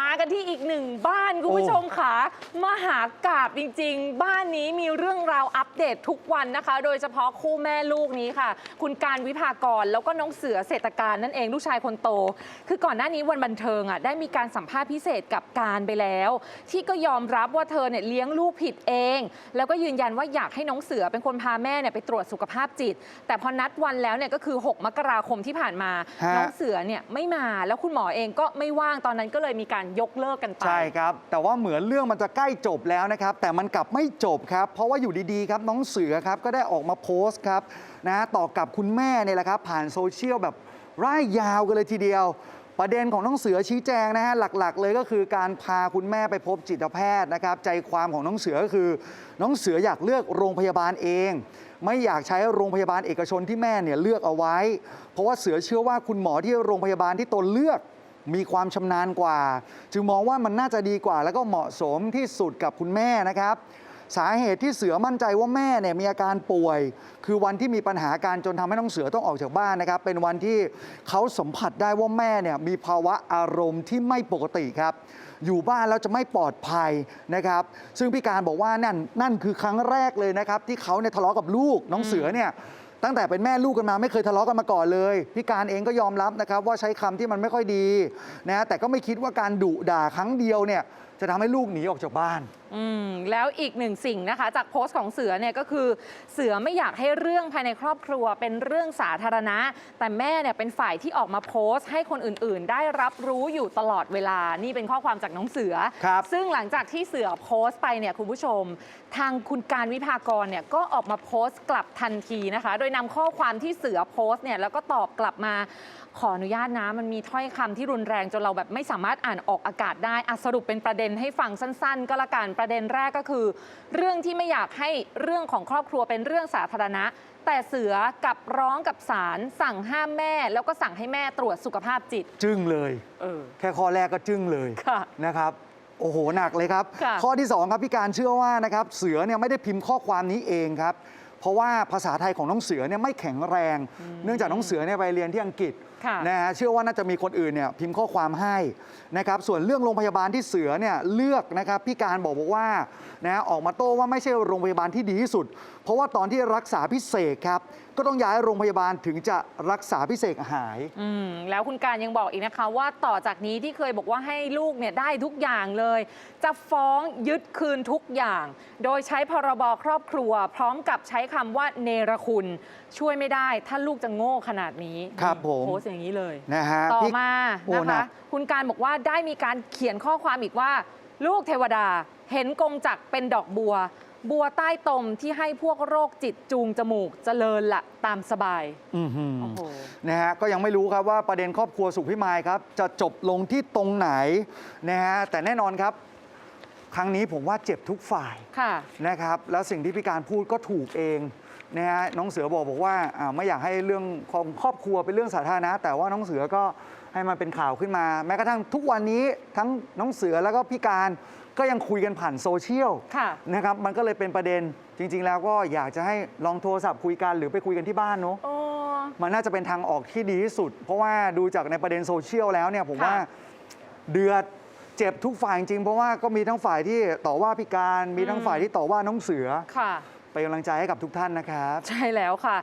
มากันที่อีกหนึ่งบ้านคุณผู้ชมค่ะมหากาบจริง ๆ บ้านนี้มีเรื่องราวอัปเดตทุกวันนะคะ โดยเฉพาะคู่แม่ลูกนี้ค่ะ คุณการวิภากรแล้วก็น้องเสือเศรษฐการนั่นเองลูกชายคนโต คือก่อนหน้านี้วันบันเทิงอะได้มีการสัมภาษณ์พิเศษกับการไปแล้ว ที่ก็ยอมรับว่าเธอเนี่ยเลี้ยงลูกผิดเอง แล้วก็ยืนยันว่าอยากให้น้องเสือเป็นคนพาแม่เนี่ยไปตรวจสุขภาพจิต แต่พอนัดวันแล้วเนี่ยก็คือ 6 มกราคมที่ผ่านมาฮะน้องเสือเนี่ยไม่มาแล้วคุณหมอเองก็ไม่ว่างตอนนั้นก็เลยมีการยกเลิกกันไป ใช่ครับ แต่ว่าเหมือนเรื่องมันจะใกล้จบแล้วนะครับ แต่มันกลับไม่จบครับ เพราะว่าอยู่ดีๆครับน้องเสือครับก็ได้ออกมาโพสต์ครับนะต่อกับคุณแม่เนี่ยแหละครับ ผ่านโซเชียลแบบร่ายยาวกันเลยทีเดียว ประเด็นของน้องเสือชี้แจงนะฮะหลักๆ เลยก็คือการพาคุณแม่ไปพบจิตแพทย์นะครับ ใจความของน้องเสือก็คือ น้องเสืออยากเลือกโรงพยาบาลเอง ไม่อยากใช้โรงพยาบาลเอกชนที่แม่เนี่ยเลือกเอาไว้ เพราะว่าเสือเชื่อว่าคุณหมอที่โรงพยาบาลที่ตนเลือก มีความชำนาญกว่า จึงมองว่ามันน่าจะดีกว่า แล้วก็เหมาะสมที่สุดกับคุณแม่นะครับ สาเหตุที่เสือมั่นใจว่าแม่เนี่ยมีอาการป่วย คือวันที่มีปัญหาการจนทำให้น้องเสือต้องออกจากบ้านนะครับ เป็นวันที่เขาสัมผัสได้ว่าแม่เนี่ยมีภาวะอารมณ์ที่ไม่ปกติครับ อยู่บ้านแล้วจะไม่ปลอดภัยนะครับ ซึ่งพี่การบอกว่านั่นนั่นคือครั้งแรกเลยนะครับ ที่เขาเนี่ยทะเลาะกับลูกน้องเสือเนี่ย ตั้งแต่เป็นแม่ลูกกันมาไม่เคยทะเลาะกันมาก่อนเลย พี่การเองก็ยอมรับนะครับว่าใช้คำที่มันไม่ค่อยดีนะแต่ก็ไม่คิดว่าการดุด่าครั้งเดียวเนี่ยจะทำให้ลูกหนีออกจากบ้าน อืมแล้วอีกหนึ่งสิ่งนะคะ จากโพสต์ของเสือเนี่ยก็คือเสือไม่อยากให้เรื่องภายในครอบครัวเป็นเรื่องสาธารณะ แต่แม่เนี่ยเป็นฝ่ายที่ออกมาโพสต์ ให้คนอื่นๆ ได้รับรู้อยู่ตลอดเวลานี่เป็นข้อความจากน้องเสือ ครับ ซึ่งหลังจากที่เสือโพสต์ไปเนี่ยคุณผู้ชม ทางคุณการวิภากรเนี่ยก็ออกมาโพสต์กลับทันทีนะคะ โดยนำข้อความที่เสือโพสต์เนี่ยแล้วก็ตอบกลับมาขออนุญาตนะมันมีถ้อยคำที่รุนแรงจนเราแบบไม่สามารถอ่านออกอากาศได้อะสรุปเป็นประเด็นให้ฟังสั้น ๆ ก็แล้วกันประเด็นแรกก็คือ เรื่องที่ไม่อยากให้เรื่องของครอบครัวเป็นเรื่องสาธารณะ แต่เสือกับร้องกับศาลสั่งห้ามแม่ แล้วก็สั่งให้แม่ตรวจสุขภาพจิต จึ้งเลย เออ แค่ข้อแรกก็จึ้งเลยค่ะนะครับ โอ้โห หนักเลยครับ ค่ะ ข้อที่ 2 ครับพี่การเชื่อว่านะครับเสือเนี่ยไม่ได้พิมพ์ข้อความนี้เองครับ เพราะว่าภาษาไทยของน้องเสือเนี่ยไม่แข็งแรง เนื่องจากน้องเสือเนี่ยไปเรียนที่อังกฤษค่ะนะฮะเชื่อว่าน่าจะมีคนอื่นเนี่ยพิมพ์ข้อความให้นะครับส่วนเรื่องโรงพยาบาลที่เสือเนี่ยเลือกนะครับพี่การบอกบอกว่านะฮะออกมาโต้ว่าไม่ใช่โรงพยาบาลที่ดีที่สุด เพราะว่าตอนที่รักษาพิเศษครับ ก็ต้องย้ายโรงพยาบาลถึงจะรักษาพิเศษหาย อืมแล้วคุณการยังบอกอีกนะคะ ว่าต่อจากนี้ที่เคยบอกว่าให้ลูกเนี่ยได้ทุกอย่างเลย จะฟ้องยึดคืนทุกอย่าง โดยใช้พรบครอบครัว พร้อมกับใช้คำว่าเนรคุณ ช่วยไม่ได้ถ้าลูกจะโง่ขนาดนี้ครับผม โพสต์อย่างนี้เลย นะฮะต่อพี่ มาโอ้นะหนัคะก คุณการบอกว่าได้มีการเขียนข้อความอีกว่า ลูกเทวดาเห็นกงจักรเป็นดอกบัว บัวใต้ตมที่ให้พวกโรคจิตจูงจมูกเจริญละตามสบายอื้อหือโอ้โหนะฮะก็ยังไม่รู้ครับว่าประเด็นครอบครัวสุขพิมายครับ จะจบลงที่ตรงไหนนะฮะแต่แน่นอนครับ ครั้งนี้ผมว่าเจ็บทุกฝ่ายค่ะนะครับ แล้วสิ่งที่พี่การพูดก็ถูกเอง นะฮะน้องเสือบอกบอกว่าอ่าไม่อยากให้เรื่องของครอบครัวเป็นเรื่องสาธารณะแต่ว่าน้องเสือก็ให้มันเป็นข่าวขึ้นมา แม้กระทั่งทุกวันนี้ทั้งน้องเสือแล้วก็พี่การก็ยังคุยกันผ่านโซเชียลค่ะ นะครับมันก็เลยเป็นประเด็นจริง ๆ แล้วก็อยากจะให้ลองโทรศัพท์คุยกันหรือไปคุยกันที่บ้านเนาะ โอ้ มันน่าจะเป็นทางออกที่ดีที่สุด เพราะว่าดูจากในประเด็นโซเชียลแล้วเนี่ยผมค่ะว่าเดือดเจ็บทุกฝ่ายจริงๆเพราะว่าก็มีทั้งฝ่ายที่ต่อว่าพิการ มีทั้งฝ่ายที่ต่อว่าน้องเสือ ค่ะ เป็นกำลังใจให้กับทุกท่านนะครับ ใช่แล้วค่ะ